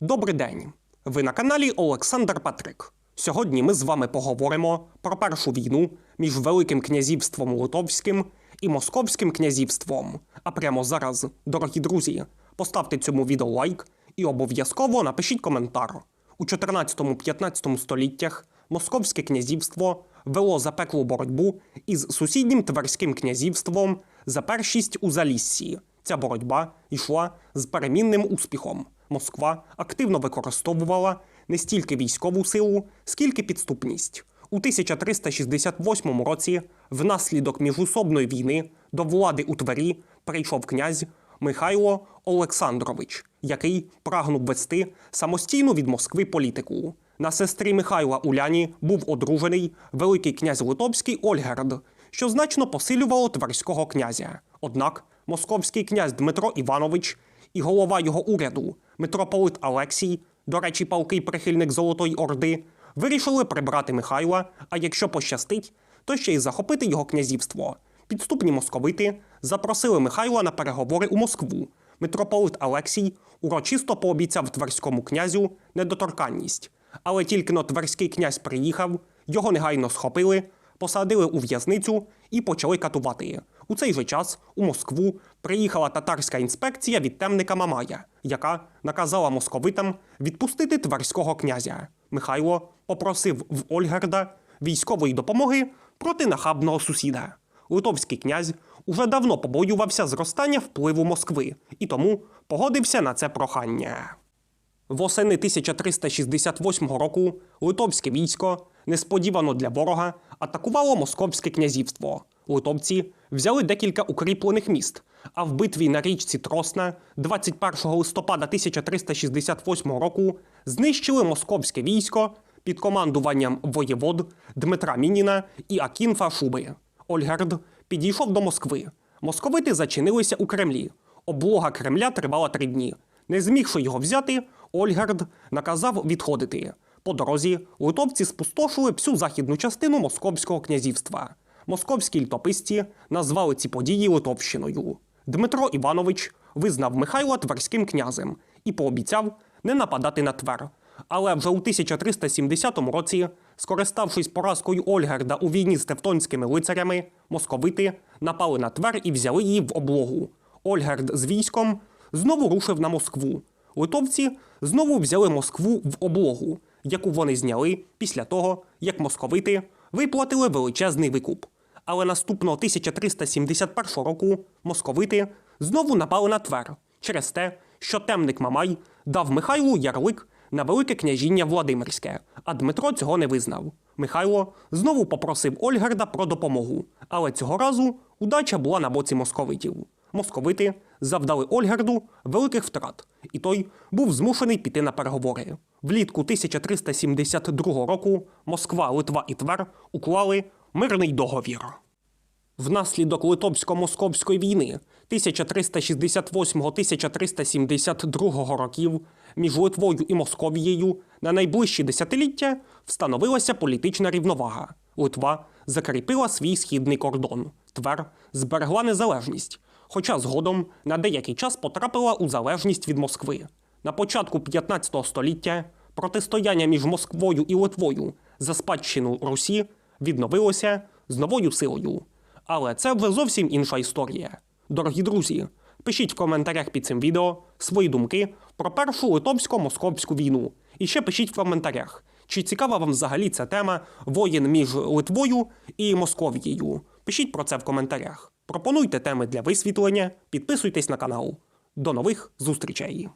Добрий день! Ви на каналі Олександр Патрик. Сьогодні ми з вами поговоримо про першу війну між Великим князівством Литовським і Московським князівством. А прямо зараз, дорогі друзі, поставте цьому відео лайк і обов'язково напишіть коментар. У 14-15 століттях Московське князівство вело запеклу боротьбу із сусіднім Тверським князівством за першість у Заліссі. Ця боротьба йшла з перемінним успіхом. Москва активно використовувала не стільки військову силу, скільки підступність. У 1368 році, внаслідок міжусобної війни, до влади у Твері прийшов князь Михайло Олександрович, який прагнув вести самостійну від Москви політику. На сестрі Михайла Уляні був одружений великий князь Литовський Ольгерд, що значно посилювало тверського князя. Однак московський князь Дмитро Іванович і голова його уряду митрополит Алексій, до речі, палкий прихильник Золотої Орди, вирішили прибрати Михайла, а якщо пощастить, то ще й захопити його князівство. Підступні московити запросили Михайла на переговори у Москву. Митрополит Алексій урочисто пообіцяв тверському князю недоторканність. Але тільки но тверський князь приїхав, його негайно схопили, посадили у в'язницю і почали катувати. У цей же час у Москву приїхала татарська інспекція від темника Мамая, яка наказала московитам відпустити тверського князя. Михайло попросив в Ольгерда військової допомоги проти нахабного сусіда. Литовський князь уже давно побоювався зростання впливу Москви і тому погодився на це прохання. Восени 1368 року литовське військо несподівано для ворога атакувало Московське князівство. Литовці взяли декілька укріплених міст, а в битві на річці Тросна 21 листопада 1368 року знищили московське військо під командуванням воєвод Дмитра Мініна і Акінфа Шуби. Ольгерд підійшов до Москви. Московити зачинилися у Кремлі. Облога Кремля тривала три дні. Не змігши його взяти, Ольгерд наказав відходити. По дорозі литовці спустошили всю західну частину Московського князівства. Московські літописці назвали ці події Литовщиною. Дмитро Іванович визнав Михайла тверським князем і пообіцяв не нападати на Твер. Але вже у 1370 році, скориставшись поразкою Ольгерда у війні з тевтонськими лицарями, московити напали на Твер і взяли її в облогу. Ольгерд з військом знову рушив на Москву. Литовці знову взяли Москву в облогу, яку вони зняли після того, як московити виплатили величезний викуп. Але наступного 1371 року московити знову напали на Твер через те, що темник Мамай дав Михайлу ярлик на Велике княжіння Владимирське, а Дмитро цього не визнав. Михайло знову попросив Ольгерда про допомогу, але цього разу удача була на боці московитів. Московити завдали Ольгерду великих втрат, і той був змушений піти на переговори. Влітку 1372 року Москва, Литва і Твер уклали мирний договір. Внаслідок Литовсько-Московської війни 1368-1372 років між Литвою і Московією на найближчі десятиліття встановилася політична рівновага. Литва закріпила свій східний кордон. Твер зберегла незалежність, хоча згодом на деякий час потрапила у залежність від Москви. На початку 15 століття протистояння між Москвою і Литвою за спадщину Русі відновилося з новою силою. Але це вже зовсім інша історія. Дорогі друзі, пишіть в коментарях під цим відео свої думки про першу литовсько-московську війну. І ще пишіть в коментарях, чи цікава вам взагалі ця тема воєн між Литвою і Московією. Пишіть про це в коментарях. Пропонуйте теми для висвітлення, підписуйтесь на канал. До нових зустрічей!